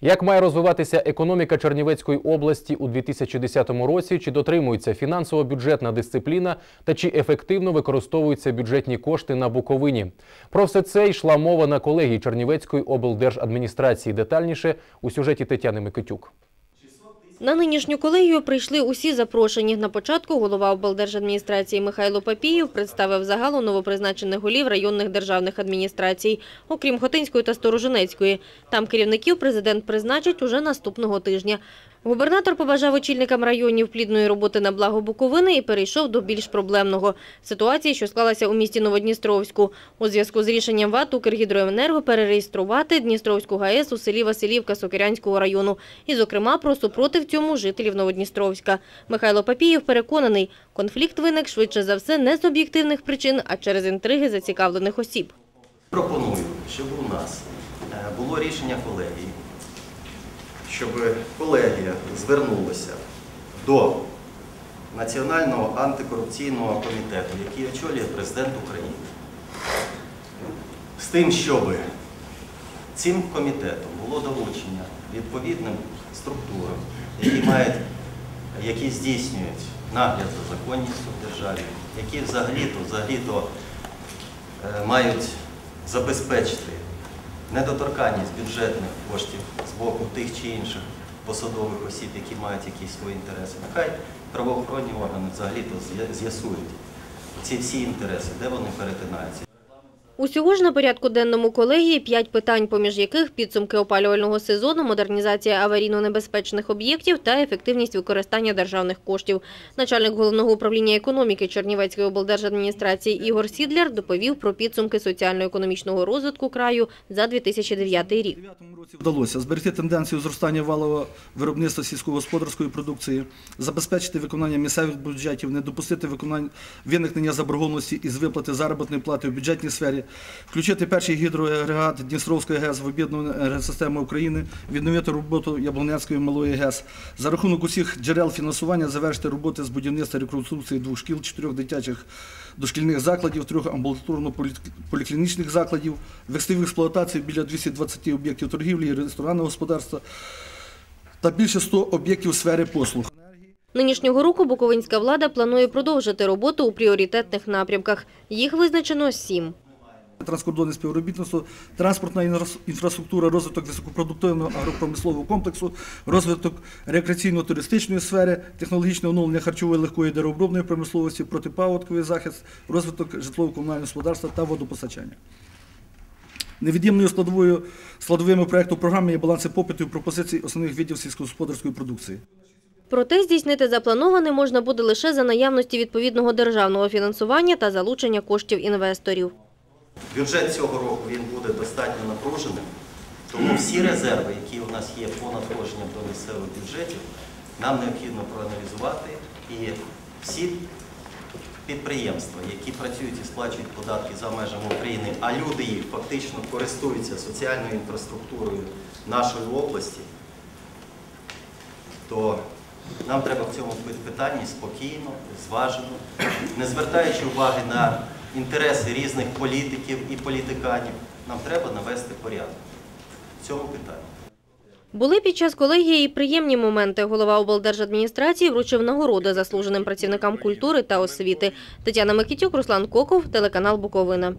Як має розвиватися економіка Чернівецької області у 2010 році? Чи дотримується фінансово-бюджетна дисципліна та чи ефективно використовуються бюджетні кошти на Буковині? Про все це йшла мова на колегії Чернівецької облдержадміністрації. Детальніше у сюжеті Тетяни Микитюк. На нинішню колегію прийшли усі запрошені. На початку голова облдержадміністрації Михайло Папієв представив загалу новопризначених голів районних державних адміністрацій, окрім Хотинської та Сторожинецької. Там керівників президент призначить уже наступного тижня. Губернатор побажав очільникам районів плідної роботи на благо Буковини і перейшов до більш проблемного – ситуації, що склалася у місті Новодністровську. У зв'язку з рішенням ВАТ «Укргідроенерго» перереєструвати Дністровську ГАЕС у селі Василівка Сокирянського району. І, зокрема, про супротив цьому жителів Новодністровська. Михайло Папієв переконаний, конфлікт виник швидше за все не з об'єктивних причин, а через інтриги зацікавлених осіб. Пропоную, щоб у нас е, було рішення колегії, щоб колегія звернулася до Національного антикорупційного комітету, який очолює президент України, з тим, щоб цим комітетом було долучення відповідним структурам, які мають, які здійснюють нагляд за законністю в державі, які взагалі-то, взагалі-то е, мають забезпечити недоторканність бюджетних коштів з боку тих чи інших посадових осіб, які мають якісь свої інтереси. Нехай правоохоронні органи взагалі-то з'ясують ці всі інтереси, де вони перетинаються. Усього ж на порядку денному колегії п'ять питань, поміж яких підсумки опалювального сезону, модернізація аварійно-небезпечних об'єктів та ефективність використання державних коштів. Начальник головного управління економіки Чернівецької облдержадміністрації Ігор Сідляр доповів про підсумки соціально-економічного розвитку краю за 2009 рік. У 2009 році вдалося зберегти тенденцію зростання валового виробництва сільськогосподарської продукції, забезпечити виконання місцевих бюджетів, не допустити виконання виникнення заборгованості із виплати заробітної плати у бюджетній сфері, включити перший гідроагрегат Дністровської ГЕС в об'єднану енергосистему України, відновити роботу Яблонецької малої ГЕС. За рахунок усіх джерел фінансування завершити роботи з будівництва реконструкції двох шкіл, чотирьох дитячих дошкільних закладів, трьох амбулаторно-поліклінічних закладів, ввести в експлуатацію біля 220 об'єктів торгівлі і ресторанного господарства та більше 100 об'єктів сфери послуг. Нинішнього року буковинська влада планує продовжити роботу у пріоритетних напрямках. Їх визначено сім. Транскордонне співробітництво, транспортна інфраструктура, розвиток високопродуктивного агропромислового комплексу, розвиток рекреаційно-туристичної сфери, технологічне оновлення харчової легкої деревообробної промисловості, протипаводковий захист, розвиток житлово-комунального господарства та водопостачання. Невід'ємною складовою складовими проекту програми є баланси попиту і пропозицій основних видів сільськогосподарської продукції. Проте здійснити заплановане можна буде лише за наявності відповідного державного фінансування та залучення коштів інвесторів. Бюджет цього року він буде достатньо напруженим, тому всі резерви, які у нас є по надходженням до місцевих бюджетів, нам необхідно проаналізувати. І всі підприємства, які працюють і сплачують податки за межами України, а люди їх фактично користуються соціальною інфраструктурою нашої області, то нам треба в цьому питанні спокійно, зважено, не звертаючи уваги на інтереси різних політиків і політиканів, нам треба навести порядок в цьому питанні. Були під час колегії і приємні моменти. Голова облдержадміністрації вручив нагороди заслуженим працівникам культури та освіти. Тетяна Микитюк, Руслан Коков, телеканал Буковина.